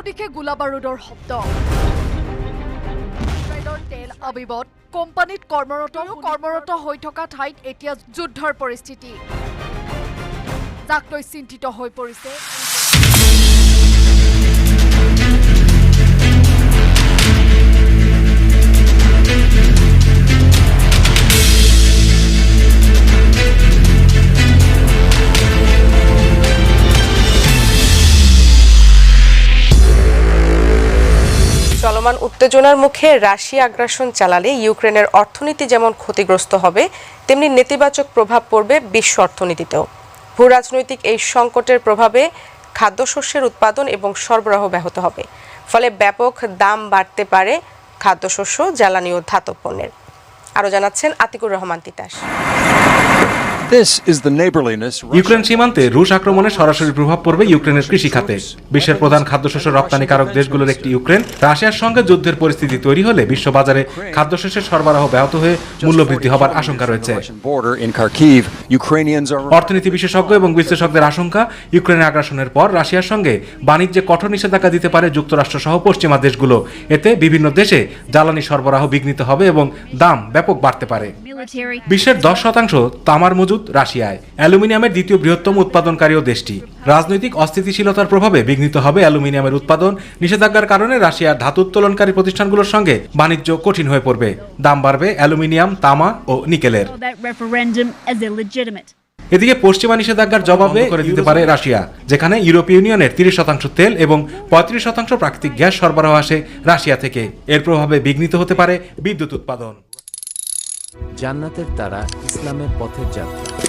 চৌদিশে গোলাবাৰুদৰ শব্দ। ইজৰাইলৰ তেল আবিবত কোম্পানীত কৰ্মৰত কৰ্মৰত হৈ থকা ঠাইত এতিয়া যুদ্ধৰ পৰিস্থিতি। যাক লৈ চিন্তিত হৈ পৰিছে। চলমান উত্তেজনার মুখে রাশিয়া আগ্রাসন চালালে ইউক্রেনের অর্থনীতি যেমন ক্ষতিগ্রস্ত হবে, তেমনি নেতিবাচক প্রভাব পড়বে বিশ্ব অর্থনীতিতেও। ভূরাজনৈতিক এই সংকটের প্রভাবে খাদ্যশস্যের উৎপাদন এবং সরবরাহ ব্যাহত হবে। ফলে ব্যাপক দাম বাড়তে পারে খাদ্যশস্য, জ্বালানি ও ধাতব পণ্যের। আরও জানাচ্ছেন আতিকুর রহমান তিতাস। ইউক্রেন সীমান্তে রুশ আক্রমণে সরাসরি প্রভাব পড়বে ইউক্রেনের কৃষি খাতে বিশ্বের প্রধান খাদ্যশস্য রপ্তানিকারক দেশগুলোর একটি ইউক্রেন, রাশিয়ার সঙ্গে যুদ্ধের পরিস্থিতি তৈরি হলে বিশ্ববাজারে খাদ্যশস্যের সরবরাহ ব্যাহত হয়ে মূল্যবৃদ্ধি হবার আশঙ্কা রয়েছে। অর্থনীতি বিশেষজ্ঞ এবং বিশ্লেষকদের আশঙ্কা, ইউক্রেনের আগ্রাসনের পর রাশিয়ার সঙ্গে বাণিজ্যে কঠোর নিষেধাজ্ঞা দিতে পারে যুক্তরাষ্ট্র সহ পশ্চিমা দেশগুলো। এতে বিভিন্ন দেশে জ্বালানি সরবরাহ বিঘ্নিত হবে এবং দাম ব্যাপক বাড়তে পারে। বিশ্বের দশ শতাংশ তামার মজুদ রাশিয়ায়। অ্যালুমিনিয়ামের দ্বিতীয় বৃহত্তম উৎপাদনকারীও দেশটি। রাজনৈতিক অস্থিতিশীলতার প্রভাবে বিঘ্নিত হবে অ্যালুমিনিয়ামের উৎপাদন। নিষেধাজ্ঞার কারণে রাশিয়ার ধাতু উত্তোলনকারী প্রতিষ্ঠানগুলোর সঙ্গে বাণিজ্য কঠিন হয়ে পড়বে। দাম বাড়বে অ্যালুমিনিয়াম তামা ও নিকেলের. এদিকে পশ্চিমা নিষেধাজ্ঞার জবাবে করে দিতে পারে। রাশিয়া যেখানে ইউরোপীয় ইউনিয়নের তিরিশ শতাংশ তেল এবং পঁয়ত্রিশ শতাংশ প্রাকৃতিক গ্যাস সরবরাহ আসে রাশিয়া থেকে। এর প্রভাবে বিঘ্নিত হতে পারে বিদ্যুৎ উৎপাদন। জান্নাতের তারা ইসলামের পথের যাত্রা।